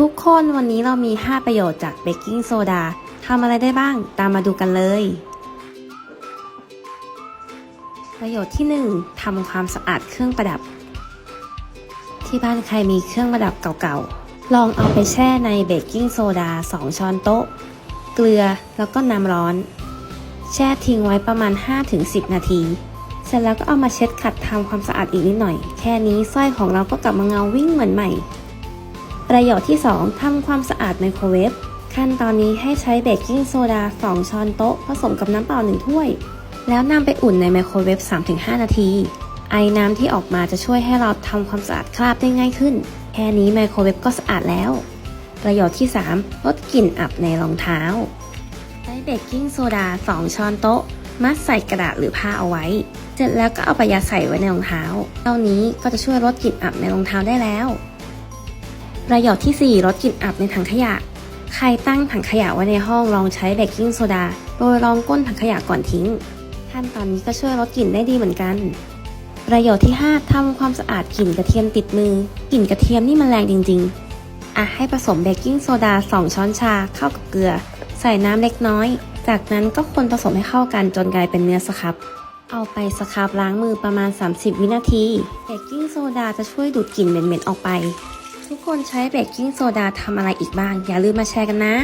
ทุกคนวันนี้เรามี 5 ประโยชน์จากเบกกิ้งโซดาทำอะไรได้บ้าง ตามมาดูกันเลย ประโยชน์ที่ 1ทำความสะอาดเครื่องประดับ ที่บ้านใครมีเครื่องประดับเก่าๆ ลองเอาไปแช่ในเบกกิ้งโซดา 2 ช้อนโต๊ะ เกลือแล้วก็น้ำร้อน แช่ทิ้งไว้ประมาณ 5-10 นาที เสร็จแล้วก็เอามาเช็ดขัดทำความสะอาดอีกนิดหน่อย แค่นี้สร้อยของเราก็กลับมาเงาวิ่งเหมือนใหม่ ประโยชน์ที่ 2ทำความสะอาดไมโครเวฟขั้นตอนนี้ให้ใช้เบกกิ้งโซดา 2 ช้อนโต๊ะ ผสมกับน้ำเปล่า 1 ถ้วย แล้วนำไปอุ่นในไมโครเวฟ 3-5 นาที ไอน้ำที่ออกมาจะช่วยให้เราทำความสะอาดคราบได้ง่ายขึ้น แค่นี้ไมโครเวฟก็สะอาดแล้ว ประโยชน์ที่ 3 ลดกลิ่นอับในรองเท้า ใช้เบกกิ้งโซดา 2 ช้อนโต๊ะ มัดใส่กระดาษหรือผ้าเอาไว้ เสร็จแล้วก็เอาไปยัดใส่ไว้ในรองเท้า เท่านี้ก็จะช่วยลดกลิ่นอับในรองเท้าได้แล้ว ประโยชน์ที่ 4 ลดกลิ่นอับในถังขยะ ใครตั้งถังขยะไว้ในห้องลองใช้เบกกิ้งโซดาโดยรองก้นถังขยะก่อนทิ้ง ขั้นตอนนี้ก็ช่วยลดกลิ่นได้ดีเหมือนกัน ประโยชน์ที่ 5ทำความสะอาดกลิ่นกระเทียมติดมือกลิ่นกระเทียมนี่มันแรงจริง ๆ อะให้ผสมเบกกิ้งโซดา 2 ช้อนชาเข้ากับเกลือ ใส่น้ำเล็กน้อย จากนั้นก็คนผสมให้เข้ากันจนกลายเป็นเนื้อสครับเอาไปสครับล้างมือประมาณ 30 วินาทีเบกกิ้งโซดาจะช่วยดูดกลิ่นเหม็นๆออกไป ทุกคนใช้เบกกิ้งโซดาทำอะไรอีกบ้าง อย่าลืมมาแชร์กันนะ